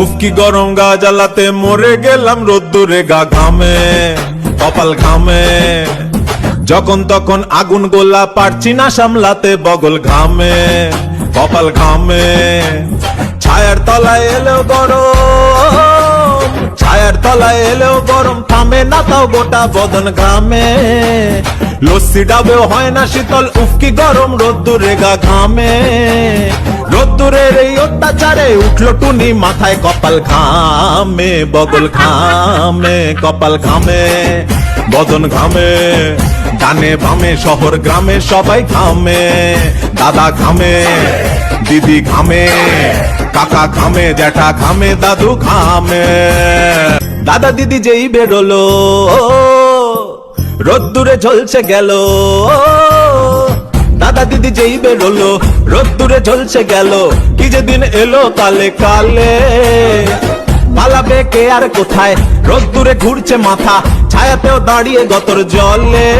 উফ, কি গরম গা জ্বালাতে মরে গেলাম রোদ্দুরে গা ঘামে, কপাল ঘামে। যখন তখন আগুন গোলা পারছি না সামলাতে বগল ঘামে, কপাল ঘামে। ছায়ার তলায় এলেও গরম, ছায়ার তলায় এলেও গরম, থামে না তাও গোটা বদন ঘামে। লস্যি ডাবেও হয় না শীতল উফকি গরম রোদ্দুরে গা ঘামে। অত্যাচারে উঠল টুনি মাথায় কপাল ঘামে, বগল ঘামে, কপাল ঘামে বদন ঘামে, ডানে বামে, শহর গ্রামে সবাই ঘামে, দাদা ঘামে, দিদি ঘামে, কাকা ঘামে, জ্যাঠা ঘামে, দাদু ঘামে। দাদা দিদি যেই বেরোলো, রোদ্দুরে ঝলছে গেল দাদা দিদি যেই বেরোলো রোদ্দুরে ঝলছে গেল, কি যে দিন এলো কালে কালে। পালাবে কে আর কোথায়? রোদ্দুরে ঘুরছে মাথা, ছায়াতেও দাঁড়িয়ে গতর জলে।